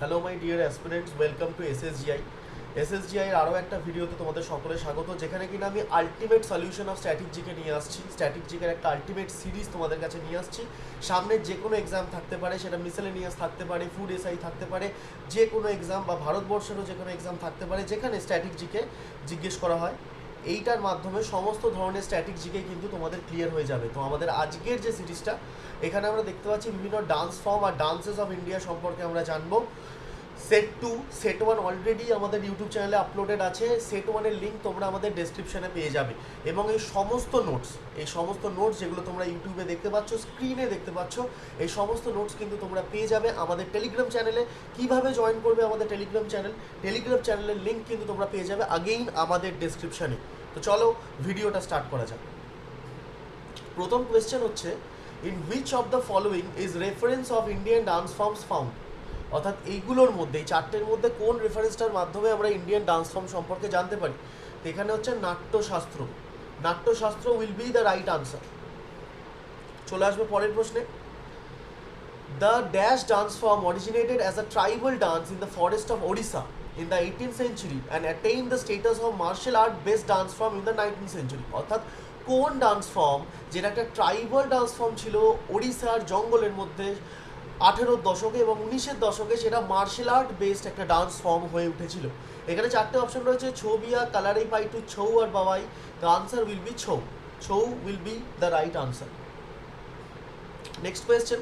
Hello my dear aspirants welcome to SSGI SSGI এর আরও একটা ভিডিওতে তোমাদের সকলে স্বাগত, যেখানে কিনা আমি আলটিমেট সলিউশন অফ স্ট্র্যাটেজিকে নিয়ে আসছি। স্ট্র্যাটেজিকের একটা আলটিমেট সিরিজ তোমাদের কাছে নিয়ে আসছি। সামনে যে কোনো এক্সাম থাকতে পারে, সেটা মিসেলেনিয়াস থাকতে পারে ফুড এসআই থাকতে পারে যে কোনো এক্সাম বা ভারতবর্ষেরও যে কোনো এক্সাম থাকতে পারে, যেখানে স্ট্র্যাটেজিকে জিজ্ঞেস করা হয়। এইটার মাধ্যমে সমস্ত ধরনের স্ট্র্যাটেজিকে কিন্তু তোমাদের ক্লিয়ার হয়ে যাবে। তো আমাদের আজকের যে সিরিজটা এখানে আমরা দেখতে পাচ্ছি বিভিন্ন ডান্স ফর্ম আর ডান্সেস অফ ইন্ডিয়া সম্পর্কে আমরা জানব। Set two set one already আমাদের ইউটিউব চ্যানেলে আপলোডেড আছে। সেট ওয়ানের লিঙ্ক তোমরা আমাদের ডেসক্রিপশনে পেয়ে যাবে। এবং এই সমস্ত নোটস এই সমস্ত নোটস যেগুলো তোমরা ইউটিউবে দেখতে পাচ্ছ স্ক্রিনে দেখতে পাচ্ছ, এই সমস্ত নোটস কিন্তু তোমরা পেয়ে যাবে আমাদের টেলিগ্রাম চ্যানেলে কীভাবে জয়েন করবে আমাদের টেলিগ্রাম চ্যানেল টেলিগ্রাম চ্যানেলের লিঙ্ক কিন্তু তোমরা পেয়ে যাবে আগেইন আমাদের ডেসক্রিপশনে তো চলো ভিডিওটা স্টার্ট করা যাক। প্রথম কোয়েশ্চেন হচ্ছে in which of the following is reference of Indian dance forms found অর্থাৎ এইগুলোর মধ্যে, এই চারটের মধ্যে কোন রেফারেন্সটার মাধ্যমে আমরা ইন্ডিয়ান ডান্স ফর্ম সম্পর্কে জানতে পারি? এখানে হচ্ছে Natyashastra. Natyashastra will be the right answer চলে আসবে পরের প্রশ্নে। The dash dance form originated as a tribal dance in the forest of Odisha in the 18th century and attain the status of martial art best dance form in the 19th century অর্থাৎ কোন dance form যেটা একটা tribal dance form ছিল ওড়িশার জঙ্গলের মধ্যে আঠেরোর দশকে এবং উনিশের দশকে সেটা মার্শাল আর্ট বেসড একটা ডান্স ফর্ম হয়ে উঠেছিল। এখানে চারটে অপশন রয়েছে ছবিয়া কালারাই পাই টু ছৌ আর বাবাই। The answer will be Chhau. Chhau will be the right answer next question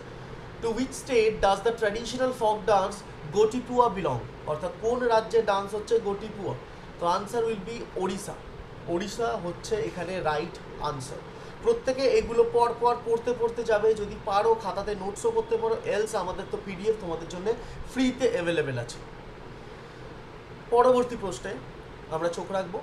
to which state does the traditional folk dance Gotipua belong অর্থাৎ কোন রাজ্যে ডান্স হচ্ছে গোটিপুয়া তো answer will be Odisha Odisha হচ্ছে এখানে রাইট আনসার প্রত্যেকে এগুলো পর পর পড়তে পড়তে যাবে। যদি পারো খাতাতে নোটসও করতে পারো এলস আমাদের তো পিডিএফ তোমাদের জন্য ফ্রিতে অ্যাভেলেবেল আছে। পরবর্তী প্রশ্নে আমরা চোখ রাখব।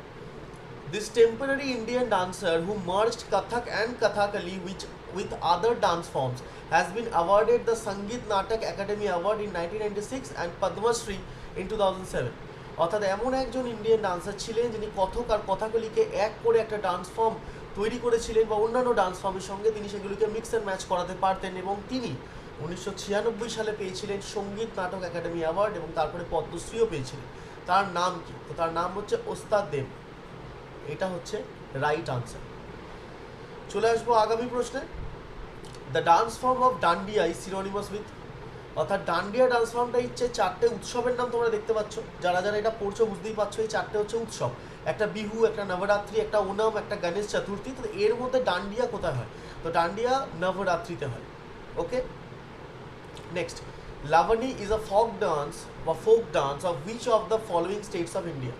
This temporary Indian dancer who march Kathak and Kathakali which with other dance forms has been awarded the Sangeet Natak Akademi award in nineteen ninety six and Padma Shri in two thousand seven অর্থাৎ এমন একজন Indian dancer ছিলেন যিনি কথক আর কথাকলিকে এক করে একটা dance form তৈরি করেছিলেন বা অন্যান্য ডান্স ফর্মের সঙ্গে তিনি সেগুলিকে মিক্স অ্যান্ড ম্যাচ করাতে পারতেন এবং তিনি উনিশশো ছিয়ানব্বই সালে পেয়েছিলেন সংগীত নাটক একাডেমি অ্যাওয়ার্ড এবং তারপরে পদ্মশ্রীও পেয়েছিলেন। তার নাম কি? তো তার নাম হচ্ছে ওস্তাদ দেব। এটা হচ্ছে রাইট আনসার চলে আসব আগামী প্রশ্নে। The dance form of Dandiya is synonymous with অর্থাৎ ডান্ডিয়া ডান্স ফর্মটা হচ্ছে চারটে উৎসবের নাম তোমরা দেখতে পাচ্ছ। যারা যারা এটা পড়ছো বুঝতেই পারছ, এই চারটে হচ্ছে উৎসব। একটা বিহু, একটা নবরাত্রি, একটা ওনাম, একটা গণেশ চতুর্থী, তো এর মধ্যে ডান্ডিয়া কোথায় হয়? তো ডান্ডিয়া নবরাত্রিতে হয় okay next লাভনি is a folk dance বা folk dance of which of the following states of India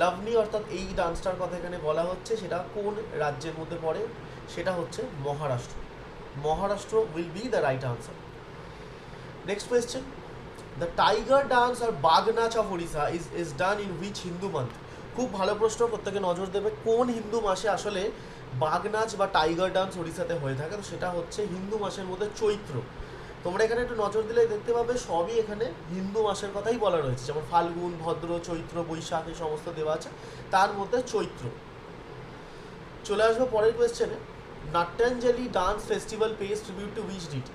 Lavani অর্থাৎ এই ডান্সটার কথা এখানে বলা হচ্ছে, সেটা কোন রাজ্যের মধ্যে পড়ে? সেটা হচ্ছে Maharashtra. Maharashtra will be the right answer next question the tiger dance আর বাঘ নাচ of Odisha is is done in which Hindu month খুব ভালো প্রশ্ন, প্রত্যেকে নজর দেবে কোন হিন্দু মাসে আসলে বাঘ নাচ বা টাইগার ডান্স ওড়িশাতে হয়ে থাকে। তো সেটা হচ্ছে হিন্দু মাসের মধ্যে চৈত্র। তোমরা এখানে একটু নজর দিলে দেখতে পাবে সবই এখানে হিন্দু মাসের কথাই বলা রয়েছে। যেমন ফাল্গুন, ভদ্র, চৈত্র, বৈশাখ এই সমস্ত দেওয়া আছে। তার মধ্যে চৈত্র। চলে আসব পরের কোয়েশ্চেনে Natyanjali dance festival pays tribute to which deity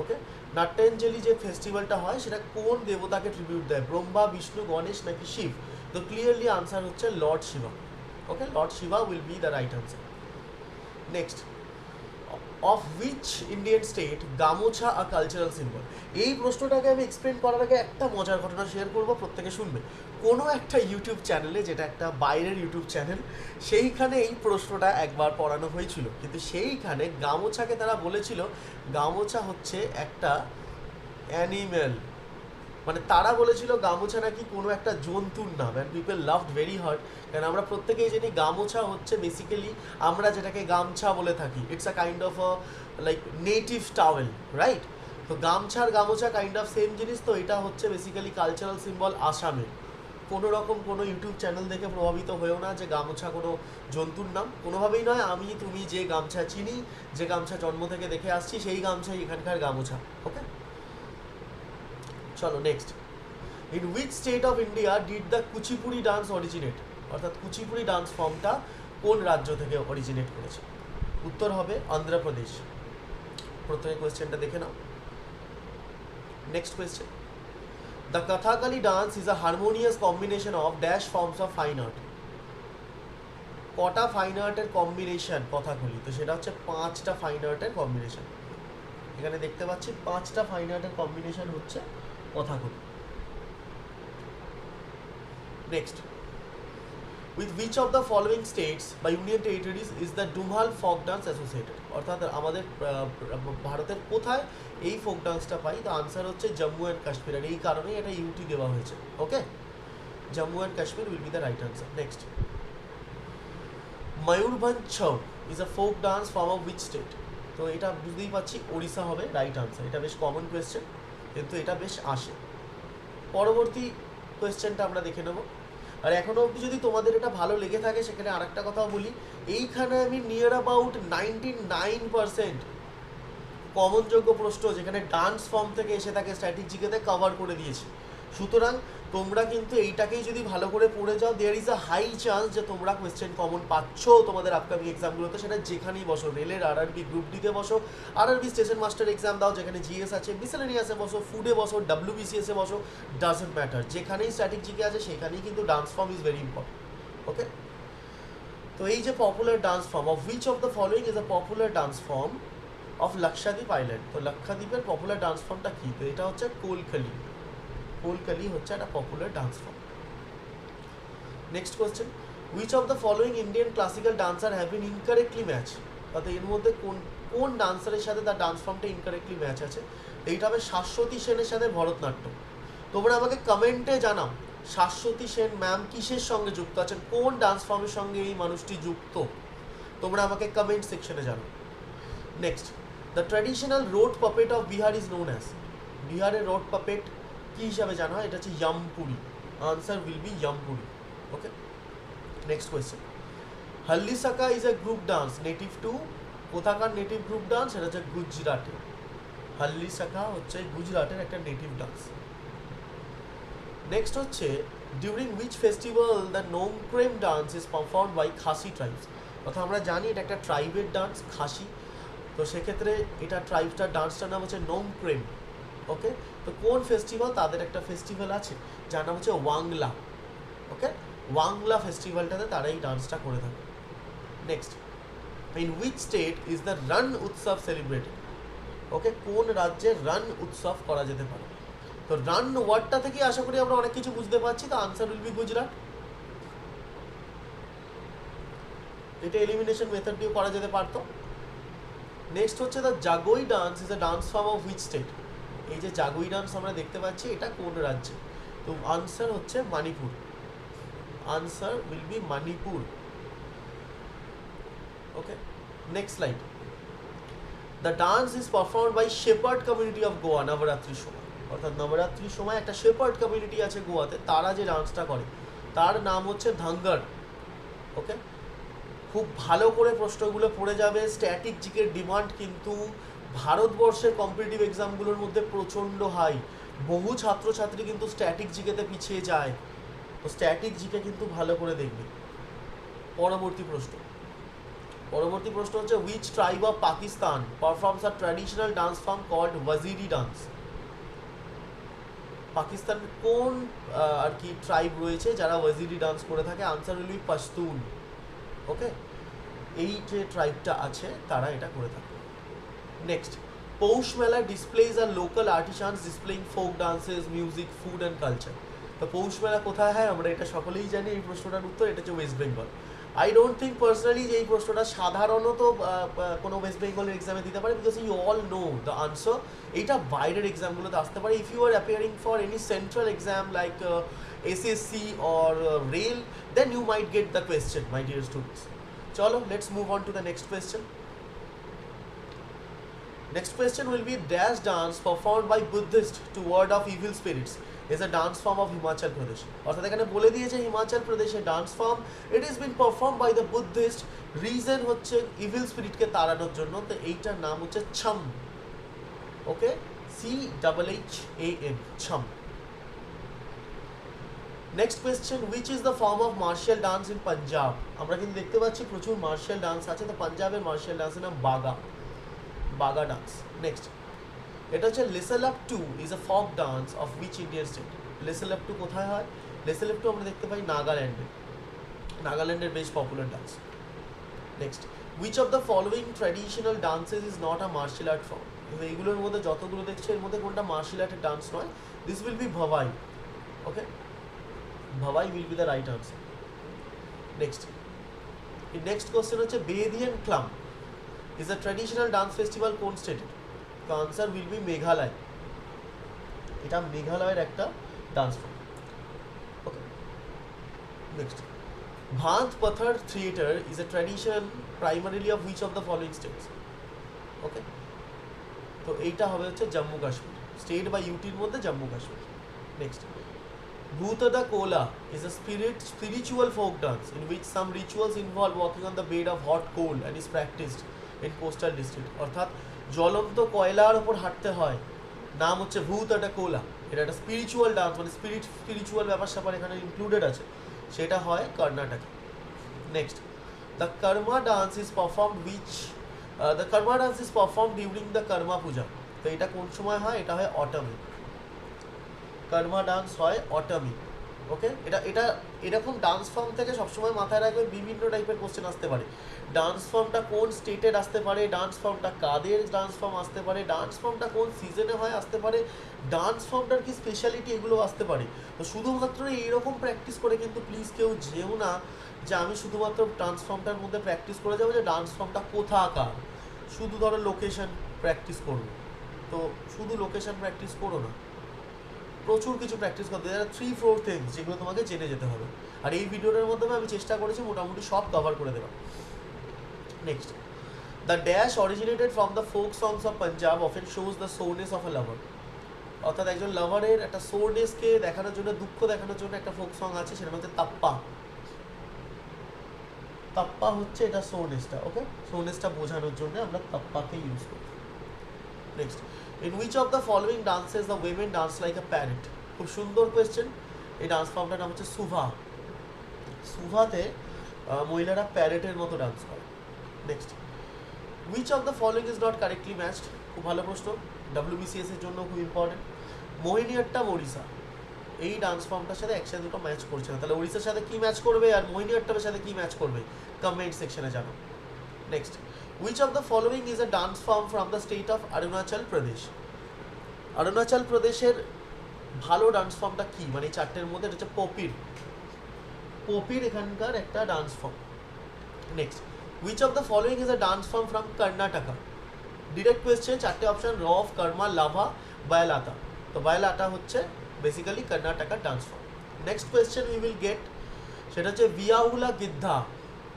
okay Natyanjali যে ফেস্টিভ্যালটা হয়, সেটা কোন দেবতাকে ট্রিবিউট দেয়? ব্রহ্মা, বিষ্ণু, গণেশ নাকি শিব? তো ক্লিয়ারলি আনসার হচ্ছে lord Shiva okay lord Shiva will be the right answer next of which Indian state gamosa a cultural symbol এই প্রশ্নটাকে আমি এক্সপ্লেন করার আগে একটা মজার ঘটনা শেয়ার করব, প্রত্যেকে শুনবে। কোনো একটা ইউটিউব চ্যানেলে যেটা একটা বাইরের ইউটিউব চ্যানেল সেইখানে এই প্রশ্নটা একবার পড়ানো হয়েছিল। কিন্তু সেইখানে গামোছাকে তারা বলেছিল গামোছা হচ্ছে একটা অ্যানিম্যাল মানে তারা বলেছিল গামোছা নাকি কোনো একটা জন্তুর নাম and people loved very hard কারণ আমরা প্রত্যেকেই জানি গামোছা হচ্ছে বেসিক্যালি আমরা যেটাকে গামছা বলে থাকি। It's a kind of like native towel right তো গামছার গামোছা কাইন্ড অফ সেম জিনিস, তো এটা হচ্ছে বেসিক্যালি কালচারাল সিম্বল আসামের। কোনো রকম কোনো ইউটিউব চ্যানেল দেখে প্রভাবিত হয়েও না যে গামছা কোনো জন্তুর নাম। কোনোভাবেই নয়, আমি, তুমি যে গামছা চিনি, যে গামছা জন্ম থেকে দেখে আসছি, সেই গামছাই এখানকার গামোছা ওকে চলো next in which state of India did the Kuchipudi dance originate অর্থাৎ কুচিপুড়ি ডান্স ফর্মটা কোন রাজ্য থেকে অরিজিনেট করেছে? উত্তর হবে অন্ধ্রপ্রদেশ প্রথমে কোয়েশ্চেনটা দেখে নাও। Next question the Kathakali dance is a harmonious combination of dash forms of fine art কটা ফাইন আর্টের কম্বিনেশন কথাকলি তো সেটা হচ্ছে পাঁচটা ফাইন আর্টের কম্বিনেশন এখানে দেখতে পাচ্ছি পাঁচটা ফাইন আর্টের কম্বিনেশন হচ্ছে Kathakali next with which of the following states বা union territories is the Dumhal folk dance associated অর্থাৎ আমাদের ভারতের কোথায় এই ফোক ডান্সটা পাই? তো আনসার হচ্ছে জম্মু অ্যান্ড কাশ্মীর আর এই কারণেই এটা ইউটি দেওয়া হয়েছে। Okay Jammu and Kashmir will be the right answer next Mayurbhanj is a folk dance form of which state তো এটা বুঝতেই পারছি, ওড়িশা হবে রাইট আনসার এটা বেশ কমন কোয়েশ্চেন কিন্তু এটা বেশ আসে। পরবর্তী কোয়েশ্চেনটা আমরা দেখে নেব। আর এখনও অবধি যদি তোমাদের এটা ভালো লেগে থাকে, সেখানে আর একটা কথাও বলি। এইখানে আমি near about ninety nine percent কমনযোগ্য প্রশ্ন, যেখানে ডান্স ফর্ম থেকে এসে থাকে স্ট্র্যাটেজিকেতে কভার করে দিয়েছি। সুতরাং তোমরা কিন্তু এইটাকেই যদি ভালো করে পড়ে যাও there is a high chance যে তোমরা কোয়েশ্চেন কমন পাচ্ছ তোমাদের আপকামিং এক্সামগুলোতে সেটা যেখানেই বসো, রেলের আর আরবি গ্রুপ ডিতে বসো আর আরবি স্টেশন মাস্টার এক্সাম দাও, যেখানে জিএস আছে মিসেলেনিয়াসে বসো ফুডে বসো ডাব্লিউবিসিএসে বসো ডাজেন্ট ম্যাটার যেখানেই স্ট্র্যাটেজিকে আছে, সেখানেই কিন্তু dance form is very important okay তো এই যে popular dance form of which of the following is a popular dance form of Lakshadweep island তো লাক্ষাদ্বীপের পপুলার ডান্স ফর্মটা কী? তো এটা হচ্ছে কোলকালি কোলকালি হচ্ছে একটা popular dance form next question which of the following Indian classical dancer have been incorrectly match অর্থাৎ এর মধ্যে কোন কোন ডান্সারের সাথে তার ডান্স ফর্মটা ইনকারেক্টলি ম্যাচ আছে? এইটা হবে শাশ্বতী সেনের সাথে ভরতনাট্যম। তোমরা আমাকে কমেন্টে জানাও, শাশ্বতী সেন ম্যাম কিসের সঙ্গে যুক্ত আছেন? কোন ডান্স ফর্মের সঙ্গে এই মানুষটি যুক্ত? তোমরা আমাকে কমেন্ট সেকশনে জানাও। Next the traditional road puppet of Bihar is known as বিহারের রোড পাপেট কী হিসাবে জানা হয়? এটা হচ্ছে Yampuri. Answer will be Yampuri. Okay next question Hallisaka is a group dance native to কোথাকার নেটিভ গ্রুপ ডান্স এটা হচ্ছে গুজরাটে। হল্লি সাকা হচ্ছে গুজরাটের একটা নেটিভ ডান্স নেক্সট হচ্ছে during which festival the Nongkrem dance is perform by Khasi tribes অর্থাৎ আমরা জানি এটা একটা ট্রাইবের ডান্স খাসি তো সেক্ষেত্রে এটা ট্রাইবটার ডান্সটার নাম হচ্ছে নোংক্রেম ওকে তো কোন ফেস্টিভ্যাল তাদের একটা ফেস্টিভ্যাল আছে, যার নাম হচ্ছে ওয়াংলা ওকে ওয়াংলা ফেস্টিভ্যালটাতে তারা এই ডান্সটা করে থাকে। Next in which state is the Rann Utsav celebrated okay কোন রাজ্যে রান উৎসব করা যেতে পারে? তো রান ওয়ার্ডটা থেকে আশা করি আমরা অনেক কিছু বুঝতে পারছি, তো আনসার উইল বি গুজরাট এটা এলিমিনেশন মেথড করা যেতে পারতো। নেক্সট হচ্ছে the Jagoi dance is a dance form of which state এই যে জাগুই ডান্স আমরা দেখতে পাচ্ছি, এটা কোন রাজ্যে? তো আনসার হচ্ছে Manipur answer will be Manipur okay next slide the dance is perform by shepherd community of Goa নবরাত্রির সময় অর্থাৎ নবরাত্রির সময় একটা শেপার্ড কমিউনিটি আছে গোয়াতে তারা যে ডান্সটা করে, তার নাম হচ্ছে ধাঙ্গার ওকে খুব ভালো করে প্রশ্নগুলো পড়ে যাবে স্ট্যাটিক জিকের ডিমান্ড কিন্তু ভারতবর্ষের কম্পিটিটিভ এক্সামগুলোর মধ্যে প্রচণ্ড হাই বহু ছাত্রছাত্রী কিন্তু স্ট্যাটিক জিকেতে পিছিয়ে যায়। তো স্ট্যাটিক জিকে কিন্তু ভালো করে দেখবে। পরবর্তী প্রশ্ন। পরবর্তী প্রশ্ন হচ্ছে which tribe of Pakistan performs a traditional dance form called Waziri dance Pakistan কোন আর কি ট্রাইব রয়েছে যারা ওয়াজিরি ডান্স করে থাকে? Answer will be Pashtun okay এই যে ট্রাইবটা আছে, তারা এটা করে থাকে। Next Poush Mela displays a local artisans displaying folk dances music food and culture তো পৌষ মেলা কোথায় হয় আমরা এটা সকলেই জানি এই প্রশ্নটার উত্তর এটা হচ্ছে West Bengal I don't think personally যে এই প্রশ্নটা সাধারণত কোনো ওয়েস্ট বেঙ্গলের এক্সামে দিতে পারে because you all know the answer এইটা বাইরের এক্সামগুলোতে আসতে পারে if you are appearing for any central exam like SSC or rail then you might get the question my dear students চলো let's move on to the next question Next question will be dash dance performed by Buddhist to ward off evil spirits. Is a dance form of Himachal Pradesh. অর্থাৎ এখানে বলে দিয়েছে হিমাচল প্রদেশে dance form it is been perform by the Buddhist reason হচ্ছে evil স্পিরিটকে তাড়ানোর জন্য। তো এইটার নাম হচ্ছে Chham okay C double H A M Chham next question which is the form of martial dance in Punjab আমরা কিন্তু দেখতে পাচ্ছি প্রচুর মার্শাল ডান্স আছে। তো পাঞ্জাবের মার্শাল ডান্সের নাম বাগা বাগা ডান্স নেক্সট এটা হচ্ছে লেসেল up to is a folk dance of which Indian state লেসেল up to কোথায় হয়? লেসেল আপ টু আমরা দেখতে পাই নাগাল্যান্ডে নাগাল্যান্ডের বেশ popular dance next which of the following traditional dances is not a martial art form এইগুলোর মধ্যে যতগুলো দেখছ, এর মধ্যে কোনটা মার্শাল আর্টের ডান্স নয়? This will B Bhavai okay Bhavai will be the right answer next next question হচ্ছে Behdienkhlam is a traditional dance festival কোন স্টেটের তো আনসার উইল বি মেঘালয় এটা মেঘালয়ের একটা dance form okay next Bhand Pather theatre is a tradition primarily of which of the following states okay তো এইটা হবে হচ্ছে জম্মু কাশ্মীর স্টেট বা ইউটির মধ্যে Jammu Kashmir next Bhutada Kola is a spirit spiritual folk dance in which some rituals involve walking on the bed of hot coal and is practiced in coastal district অর্থাৎ জ্বলন্ত কয়লার ওপর হাঁটতে হয়। নাম হচ্ছে ভূত একটা কোলা এটা একটা স্পিরিচুয়াল ডান্স মানে স্পিরিট স্পিরিচুয়াল ব্যাপার স্যাপার এখানে ইনক্লুডেড আছে। সেটা হয় কর্ণাটকে। Next the Karma dance is perform which the Karma dance is perform during the Karma puja তো এটা কোন সময় হয়? এটা হয় অটমে কর্মা ডান্স হয় অটমি ওকে এটা এটা এরকম ডান্স ফর্ম থেকে সবসময় মাথায় রাখবে বিভিন্ন টাইপের কোশ্চেন আসতে পারে। ডান্স ফর্মটা কোন স্টেটের আসতে পারে? ডান্স ফর্মটা কাদের ডান্স ফর্ম আসতে পারে? ডান্স ফর্মটা কোন সিজনে হয় আসতে পারে? ডান্স ফর্মটার কি স্পেশালিটি এগুলো আসতে পারে? তো শুধুমাত্র এইরকম প্র্যাকটিস করে কিন্তু প্লিজ কেউ যেও না যে আমি শুধুমাত্র ডান্স ফর্মটার মধ্যে প্র্যাকটিস করে যাব যে ডান্স ফর্মটা কোথাকার শুধু ধরো লোকেশন প্র্যাকটিস করব তো শুধু লোকেশন প্র্যাকটিস করো না। প্রচুর কিছু প্র্যাকটিস করতে যারা থ্রি ফোর থিংস যেগুলো তোমাকে জেনে যেতে হবে। আর এই ভিডিওটার মাধ্যমে আমি চেষ্টা করেছি মোটামুটি সব কভার করে দেওয়া next the dash originated from the folk songs of Punjab often shows the sorrows of a lover অর্থাৎ একজন লাভারের একটা সোরনেসকে দেখানোর জন্য, দুঃখ দেখানোর জন্য একটা ফোক সং আছে, সেটা হচ্ছে তাপ্পা। তাপ্পা হচ্ছে এটা সোনেসটা ওকে সোনেসটা বোঝানোর জন্য আমরা তাপ্পাকে ইউজ করি next in which of the following dances the women dance like a parrot খুব সুন্দর কোয়েশ্চেন এই ডান্স ফর্মটার নাম হচ্ছে সুভা। সুভাতে মহিলারা প্যারেটের মতো ডান্স করে। Next which of the following is not correctly matched খুব ভালো প্রশ্ন। ডাব্লিউবিসিএস এর জন্য খুব ইম্পর্টেন্ট মোহিনীয়াট্টাম ওড়িশা এই ডান্স ফর্মটার সাথে একসাথে দুটো ম্যাচ করছে না। তাহলে ওড়িশার সাথে কী ম্যাচ করবে আর মোহিনীয়াট্টামের সাথে কী ম্যাচ করবে? কমেন্ট সেকশনে জানো। Next which of the following is a dance form from the state of Arunachal Pradesh Arunachal প্রদেশের ভালো ডান্স ফর্মটা কি? মানে চারটের মধ্যে এটা হচ্ছে পপির পপির এখানকার একটা dance form next which of the following is a dance form from Karnataka direct question চারটে অপশন রফ কর্মা লাভা বায়ালাতা তো বায়ালাটা হচ্ছে basically কর্ণাটকার dance form next question we will get সেটা হচ্ছে ভিয়াহুলা Giddha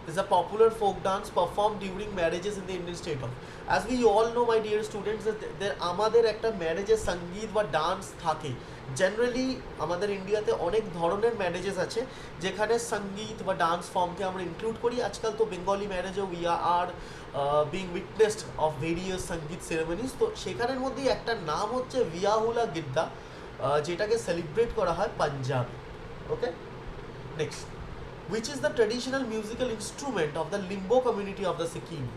is a popular folk dance performed during marriages in the Indian state of as we all know my dear students that আমাদের একটা ম্যারেজে সংগীত বা dance থাকে। Generally আমাদের ইন্ডিয়াতে অনেক ধরনের ম্যারেজেস আছে যেখানে সংগীত বা ডান্স ফর্মকে আমরা ইনক্লুড করি। আজকাল তো Bengali ম্যারেজে we are being witnessed of various sangeet ceremonies তো সেখানের মধ্যেই একটা নাম হচ্ছে ভিয়াহুলা গিদ্দা আহ, যেটাকে সেলিব্রেট করা হয় পাঞ্জাবে okay next which is the traditional musical instrument of the limbo community of the Sikkim.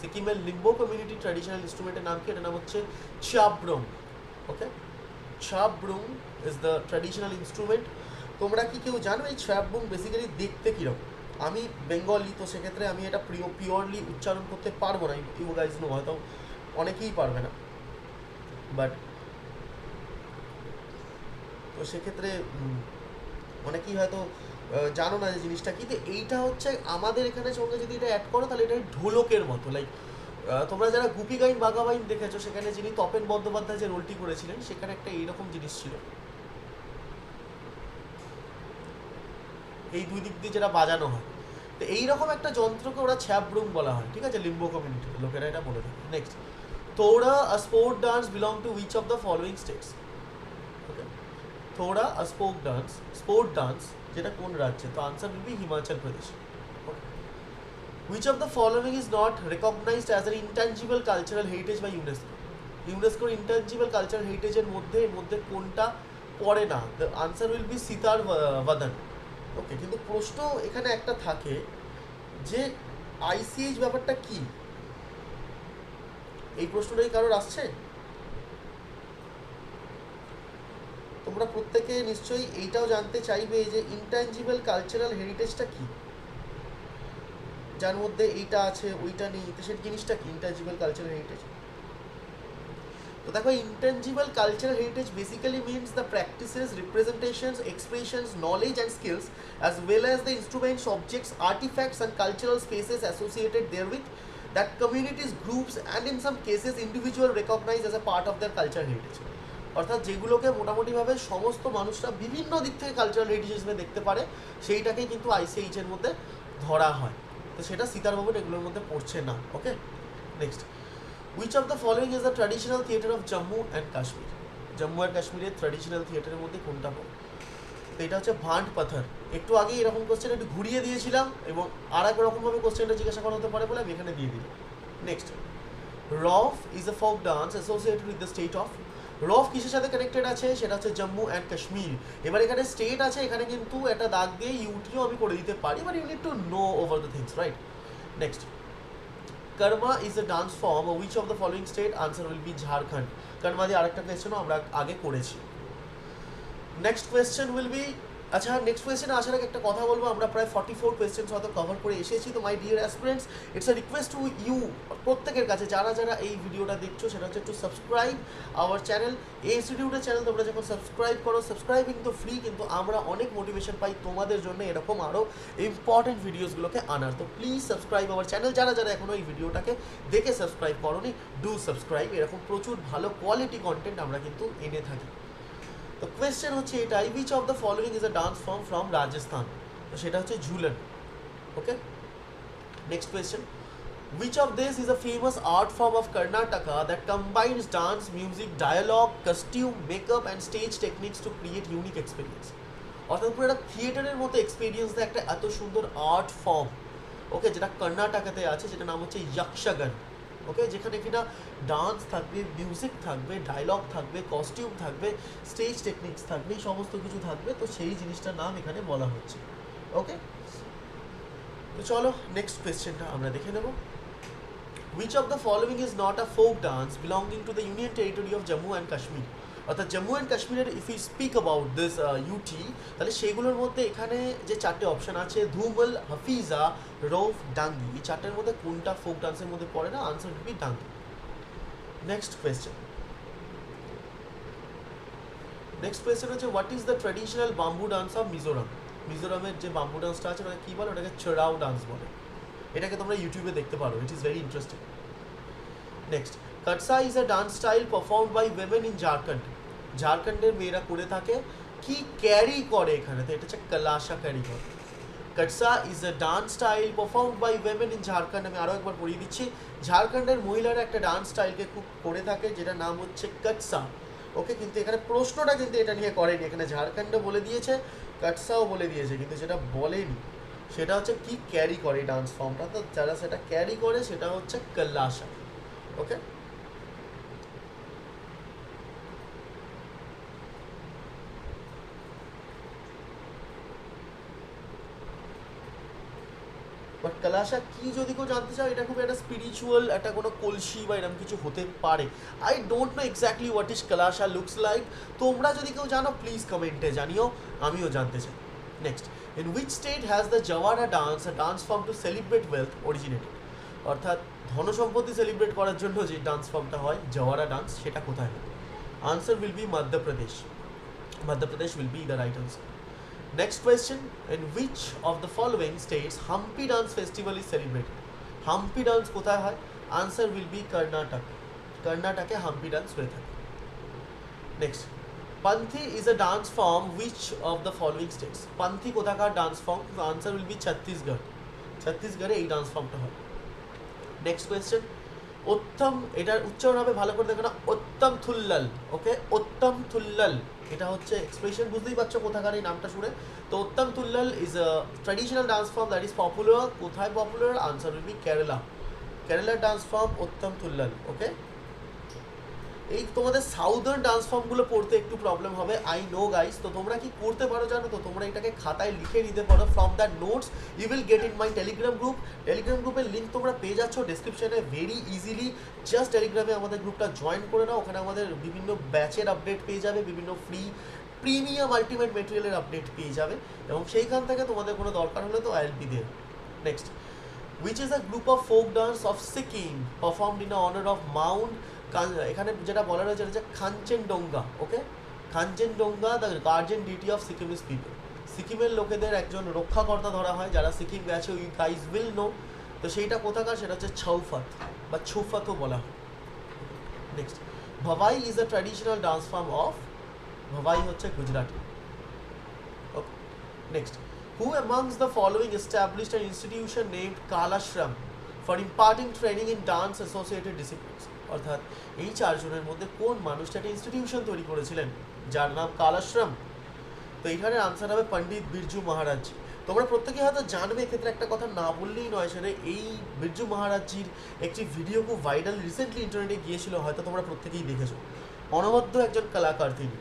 সিকিমের লিম্বো কমিউনিটি ট্র্যাডিশনাল ইনস্ট্রুমেন্টের নাম কি? এটার নাম হচ্ছে Chabrum okay Chabrum is the traditional instrument তোমরা কি কেউ জানো এই চাবরুম বেসিক্যালি দেখতে কীরকম? আমি বেঙ্গলি তো সেক্ষেত্রে আমি এটা প্রিয় পিওরলি উচ্চারণ করতে পারব না। ইউ গাইজ নো হয়তো অনেকেই পারবে না। বাট তো সেক্ষেত্রে অনেকেই হয়তো জানো না যে জিনিসটা কি? তো এইটা হচ্ছে আমাদের এখানে সঙ্গে যদি এটা অ্যাড করো, তাহলে এটা ঢোলকের মতো। লাইক তোমরা যারা গুপি গাইন বাঘা বাইন দেখেছ, সেখানে যিনি তপেন বন্দ্যোপাধ্যায় যে রোলটি করেছিলেন, সেখানে একটা এইরকম জিনিস ছিল। এই দুই দিক দিয়ে যেটা বাজানো হয়। তো এইরকম একটা যন্ত্রকে ওরা ছ্যাবরুম বলা হয়, ঠিক আছে? লিম্বো কমিউনিটি লোকেরা এটা বলে থাকে। Next Thoda sport dance belong to which of the following states okay Thoda R spoke dance, sport dance, যেটা কোন রাজ্যে? তো answer will be Himachal Pradesh which of the following is not recognized as an intangible cultural heritage by UNESCO ইউনেস্কোর intangible cultural হেরিটেজের মধ্যে, এর মধ্যে কোনটা পড়ে না? The answer will be sitar vadan okay কিন্তু প্রশ্ন এখানে একটা থাকে যে আইসিএইচ ব্যাপারটা কি? এই প্রশ্নটাই কারোর আসছে? তোমরা প্রত্যেকে নিশ্চয়ই এইটাও জানতে চাইবে যে ইনট্যাঞ্জিবল কালচারাল হেরিটেজটা কি? যার মধ্যে এইটা আছে ওইটা নেই তো সেই জিনিসটা কি? ইনট্যাঞ্জিবল কালচারাল হেরিটেজ তো দেখো intangible cultural heritage basically means the practices representations expressions knowledge and skills as well as the instruments objects artefacts and cultural spaces associated there with that communities, groups and in some cases individual recognize as a part of their cultural heritage. অর্থাৎ যেগুলোকে মোটামুটিভাবে সমস্ত মানুষরা বিভিন্ন দিক থেকে cultural heritage হিসেবে দেখতে পারে, সেইটাকেই কিন্তু আইসিএইচ এর মধ্যে ধরা হয়। তো সেটা সীতারবাবুর এগুলোর মধ্যে পড়ছে না okay next which of the following is the traditional theatre of Jammu and Kashmir Jammu and কাশ্মীরের ট্র্যাডিশনাল থিয়েটারের মধ্যে কোনটা পড়ে? তো এটা হচ্ছে ভান্ড পাথর। একটু আগে এরকম কোশ্চেন একটু ঘুরিয়ে দিয়েছিলাম এবং আর এক রকমভাবে কোশ্চেনটা জিজ্ঞাসা করা হতে পারে বলে আমি এখানে দিয়ে দিলাম। Next Rauf is a folk dance associated with the state of Rauf কিসের সাথে কানেক্টেড আছে? সেটা হচ্ছে জম্মু অ্যান্ড কাশ্মীর। এবার এখানে স্টেট আছে, এখানে কিন্তু একটা দাগ দিয়ে ইউটিও আমি করে দিতে পারি but you need to know over the things right next Karma is a dance form which of the following state answer will be Jharkhand Karma দিয়ে আরেকটা কোয়েশ্চেনও আমরা আগে করেছি। নেক্সট কোয়েশ্চেন উইল বি আচ্ছা নেক্সট কোয়েশ্চেনে আসার আগে একটা কথা বলব। আমরা প্রায় ফর্টি ফোর কোয়েশ্চেন্স হয়তো কভার করে এসেছি। তো my dear aspirants it's a request to you প্রত্যেকের কাছে, যারা যারা এই ভিডিওটা দেখছ, সেটা হচ্ছে টু সাবস্ক্রাইব আওয়ার চ্যানেল এই ইনস্টিটিউটের চ্যানেল তোমরা যখন সাবস্ক্রাইব করো সাবস্ক্রাইবিং তো ফ্রি কিন্তু আমরা অনেক মোটিভেশন পাই তোমাদের জন্য এরকম আরও ইম্পর্টেন্ট ভিডিওসগুলোকে আনার। তো প্লিজ সাবস্ক্রাইব আওয়ার চ্যানেল যারা যারা এখনও এই ভিডিওটাকে দেখে সাবস্ক্রাইব করোনি ডু সাবস্ক্রাইব এরকম প্রচুর ভালো কোয়ালিটি কন্টেন্ট আমরা কিন্তু এনে থাকি। তো কোয়েশ্চেন হচ্ছে এটাই which of the following is a dance form from Rajasthan তো সেটা হচ্ছে Jhulan okay next question which of this is a famous art form of Karnataka that combines dance, music, dialogue, costume, makeup and stage techniques to create unique experience? অর্থাৎ পুরো একটা থিয়েটারের মতো experience দেয় একটা এত সুন্দর আর্ট ফর্ম ওকে যেটা কর্ণাটকাতে আছে যেটা নাম হচ্ছে ইয়াকশাগান ওকে? যেখানে কিনা ডান্স থাকবে মিউজিক থাকবে ডায়লগ থাকবে কস্টিউম থাকবে স্টেজ টেকনিক্স থাকবে সমস্ত কিছু থাকবে। তো সেই জিনিসটার নাম এখানে বলা হচ্ছে। ওকে? তো চলো নেক্সট কোয়েশ্চেনটা আমরা দেখে নেব। Which of the following is not a folk dance belonging to the union territory of Jammu and Kashmir? অর্থাৎ জম্মু অ্যান্ড কাশ্মীরের if you speak about this UT তাহলে সেইগুলোর মধ্যে এখানে যে চারটে অপশন আছে, ধুমল, হাফিজা, রৌফ, ডাঙ্গি। এই চারটের মধ্যে কোনটা ফোক ডান্সের মধ্যে পড়ে না? Answer B Dangi. Next question next question হচ্ছে what is the traditional bamboo dance of Mizoram মিজোরামের যে বাম্বু ডান্সটা আছে, ওটাকে কী বলে? ওটাকে চড়াও ডান্স বলে। এটাকে তোমরা ইউটিউবে দেখতে পারো। It is very interesting next Katsa is a dance style perform by women in Jharkhand ঝাড়খণ্ডের মেয়েরা করে থাকে কি ক্যারি করে এখানে তো এটা হচ্ছে কলাশা ক্যারি করে Katsa is a dance style perform by women in Jharkhand আমি আরও একবার পড়িয়ে দিচ্ছি ঝাড়খণ্ডের মহিলারা একটা ডান্স স্টাইলকে খুব করে থাকে যেটা নাম হচ্ছে কাটসা ওকে কিন্তু এখানে প্রশ্নটা কিন্তু এটা নিয়ে করেনি এখানে ঝাড়খণ্ডে বলে দিয়েছে কাটসাও বলে দিয়েছে কিন্তু যেটা বলেনি সেটা হচ্ছে কি ক্যারি করে ডান্স ফর্মটা তো যারা সেটা ক্যারি করে সেটা হচ্ছে কল্লাশা ওকে কালাশা কি যদি কেউ জানতে চাও এটা খুব একটা স্পিরিচুয়াল একটা কোনো কলসি বা এরকম কিছু হতে পারে। I don't know exactly what is Kalasha looks like তোমরা যদি কেউ জানো প্লিজ কমেন্টে জানিও, আমিও জানতে চাই। Next in which state has the Jawara dance a dance form to celebrate wealth originated অর্থাৎ ধনসম্পত্তি সেলিব্রেট করার জন্য যে ডান্স ফর্মটা হয় জওয়ারা ডান্স সেটা কোথায় হবে? Answer will be Madhya Pradesh Madhya Pradesh will be the right answer next question in which of the following states Hampi dance festival is celebrated Hampi dance কোথায় হয় আনসার উইল বি কর্ণাটক কর্ণাটকে হাম্পি ডান্স হয়ে থাকে next Panthi is a dance form which of the following states Panthi কোথাকার dance form answer will be Chhattisgarh ছত্তিশগড়ে এই dance ফর্মটা হয় নেক্সট কোয়েশ্চেন উত্তম এটার উচ্চারণ হবে ভালো করে দেখো না উত্তম থুল্লাল ওকে উত্তম থুল্লাল এটা হচ্ছে এক্সপ্রেশন বুঝতেই পারছ কোথাকার এই নামটা শুনে। তো Ottan Thullal is a traditional dance form that is popular কোথায় popular answer will be Kerala কেরালার ডান্স ফর্ম উত্তম তুল্লাল ওকে এই তোমাদের সাউদার্ন ডান্স ফর্মগুলো পড়তে একটু প্রবলেম হবে আই নো গাইস তো তোমরা কি করতে পারো জানো? তো তোমরা এটাকে খাতায় লিখে নিতে পারো from the notes you will get in my Telegram group Telegram গ্রুপের লিঙ্ক তোমরা পেয়ে যাচ্ছ ডিসক্রিপশনে ভেরি ইজিলি জাস্ট টেলিগ্রামে আমাদের গ্রুপটা জয়েন করে নাও, ওখানে আমাদের বিভিন্ন ব্যাচের আপডেট পেয়ে যাবে, বিভিন্ন ফ্রি প্রিমিয়াম আলটিমেট মেটেরিয়ালের আপডেট পেয়ে যাবে, এবং সেইখান থেকে তোমাদের কোনো দরকার হলে তো I'll be there next which a group of folk dance of Sikkim, performed in honor of Mount Kan- এখানে যেটা বলা রয়েছে এটা হচ্ছে Khangchendzonga okay Khangchendzonga the guardian deity of Sikkimese people সিকিমের লোকেদের একজন রক্ষাকর্তা ধরা হয়, যারা সিকিম গেছে উই গাইজ উইল নো তো সেইটা কোথাকার? সেটা হচ্ছে ছৌফাত, বা ছৌফাতও বলা হয়। Next Bhavai is a traditional dance form of Bhavai হচ্ছে Gujarati. Next who the following established an institution named Kalashram for imparting training in dance associated disciplines? অর্থাৎ এই চারজনের মধ্যে কোন মানুষটা একটা ইনস্টিটিউশন তৈরি করেছিলেন? যার নাম কালাশ্রম। তো এইখানের আনসার হবে পণ্ডিত বিরজু মহারাজ। তোমরা প্রত্যেকে হয়তো জানবে এক্ষেত্রে একটা কথা না বললেই নয় সেটা এই বিরজু মহারাজজির একটি ভিডিও খুব ভাইরাল রিসেন্টলি ইন্টারনেটে গিয়েছিল হয়তো তোমরা প্রত্যেকেই দেখেছ। অনবদ্য একজন কলাকার তিনি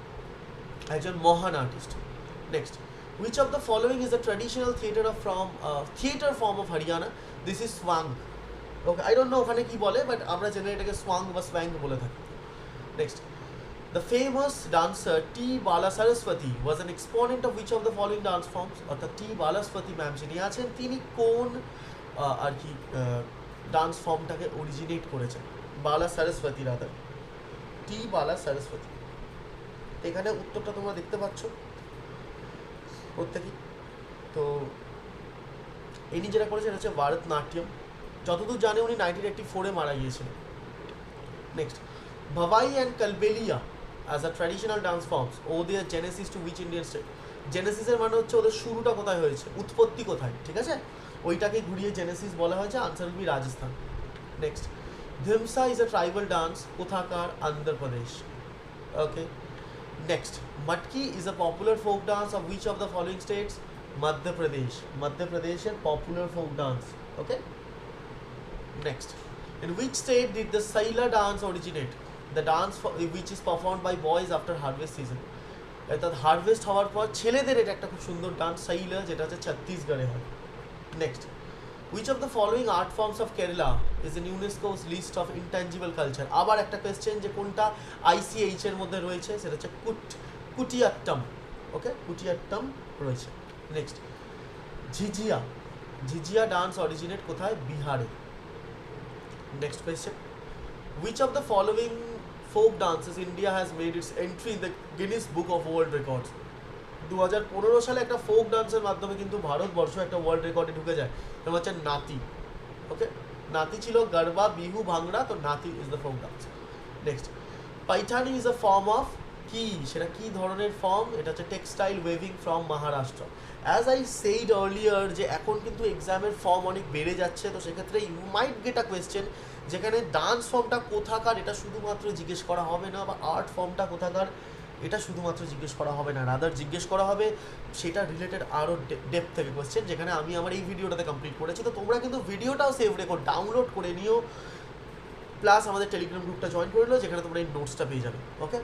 একজন মহান artist next Which of the following is a traditional theater of from uh, of Haryana? This is swang. Okay, I don't know ওখানে কি বলে বাট আমরা জেনারেলি এটাকে swang বা swang বলে থাকি। Next The famous dancer T. Bala Saraswati was an exponent of which of the following dance forms? অর্থাৎ টি বালাসপতি ma'am যিনি আছেন তিনি কোন আর কি ডান্স ফর্মটাকে অরিজিনেট করেছেন? বালা সরস্বতী রাদার টি বালা সরস্বতী এখানে উত্তরটা তোমরা দেখতে পাচ্ছ। প্রত্যেকেই। তো ইনি যেটা করেছেন হচ্ছে ভারতনাট্যম। যতদূর জানে উনি নাইনটিন এইটটি ফোরে মারা গিয়েছিলেন। Next Bhavai and Kalbelia as a traditional dance forms owe their genesis to which Indian state জেনেসিসের মানে হচ্ছে ওদের শুরুটা কোথায় হয়েছে? উৎপত্তি কোথায়? ঠিক আছে? ওইটাকে ঘুরিয়ে জেনেসিস বলা হয়েছে answer B Rajasthan next ধিমসা is a tribal dance কোথাকার? অন্ধ্রপ্রদেশ ওকে Next, Matki is a popular folk dance of which of the following states? Madhya Pradesh. Madhya Pradesh is popular folk dance. Okay. Next, in which state did the Saila dance originate? The dance for, which is performed by boys after harvest season. অর্থাৎ harvest হওয়ার পর ছেলেদের এটা একটা খুব সুন্দর dance সাইলা যেটা হচ্ছে ছত্তিশগড়ে হয়। Next which of the following art forms of Kerala is in UNESCO's list of intangible culture আবার একটা কোয়েশ্চেন যে কোনটা আইসিএইচ এর মধ্যে রয়েছে সেটা হচ্ছে কুট কুটিয়াট্টম। ওকে কুটিয়াট্টম রয়েছে। নেক্সট ঝিঝিয়া। ঝিঝিয়া ডান্স অরিজিনেট কোথায়? বিহারে। Next question. which of the following folk dances India has made its entry in the Guinness Book of World Records? দু হাজার পনেরো সালে একটা ফোক ডান্সের মাধ্যমে কিন্তু ভারতবর্ষ একটা ওয়ার্ল্ড রেকর্ডে ঢুকে যায়। এবং হচ্ছে নাতি। ওকে নাতি ছিল গরবা বিহু ভাংড়া তো Nati is the folk dance next Paithani is a form of কি, সেটা কি ধরনের ফর্ম এটা হচ্ছে textile weaving from Maharashtra as I said earlier যে এখন কিন্তু এক্সামের ফর্ম অনেক বেড়ে যাচ্ছে, তো সেক্ষেত্রে you might get a question যেখানে ডান্স ফর্মটা কোথাকার, এটা শুধুমাত্র জিজ্ঞেস করা হবে না, বা আর্ট ফর্মটা কোথাকার, এটা শুধুমাত্র জিজ্ঞেস করা হবে না। রাদার জিজ্ঞেস করা হবে সেটা রিলেটেড আরও ডেপ থেকে কোয়েশ্চেন যেখানে আমি আমার এই ভিডিওটাতে কমপ্লিট করেছি। তো তোমরা কিন্তু ভিডিওটাও সেভ রেখো ডাউনলোড করে নিও। প্লাস আমাদের টেলিগ্রাম গ্রুপটা জয়েন করে নিও, যেখানে তোমরা এই নোটসটা পেয়ে যাবে okay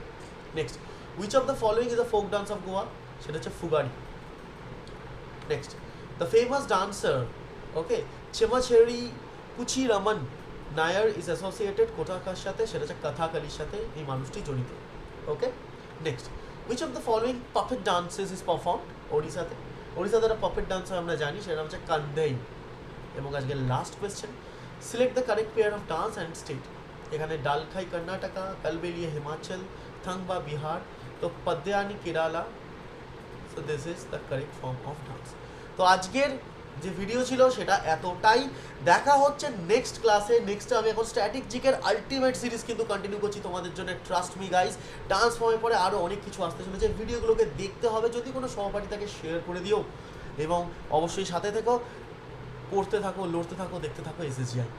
next which of the following is the folk dance of Goa সেটা হচ্ছে Fugdi next the famous dancer okay Chemancheri Kunhi Raman Nair is associated কোথাকার সাথে, সেটা হচ্ছে কথাকালির সাথে এই মানুষটি জড়িত okay next which of the following puppet dances is perform ওড়িশাতে। ওড়িশাতে একটা পাপেট ডান্সার আমরা জানি, সেটা হচ্ছে কান্দেই এবং আজকে last question select the correct pair of dance and state এখানে ডালখাই কর্ণাটকা কালবেলিয়া হিমাচল থাংবা বিহার তো Padayani Kerala so this is the correct form of dance তো আজকের যে ভিডিও ছিল সেটা এতটাই। দেখা হচ্ছে নেক্সট ক্লাসে নেক্সট আমি এখন স্ট্যাটিক জিকের আলটিমেট সিরিজ কিন্তু কন্টিনিউ করছি তোমাদের জন্য। ট্রাস্ট মি গাইজ ডান্স ফর্মের পরে আরও অনেক কিছু আসতে চলেছে। ভিডিওগুলোকে দেখতে হবে। যদি কোনো সহপাঠী তাকে শেয়ার করে দিও। এবং অবশ্যই সাথে থেকো। পড়তে থাকো, লড়তে থাকো, দেখতে থাকো এসএসজিআই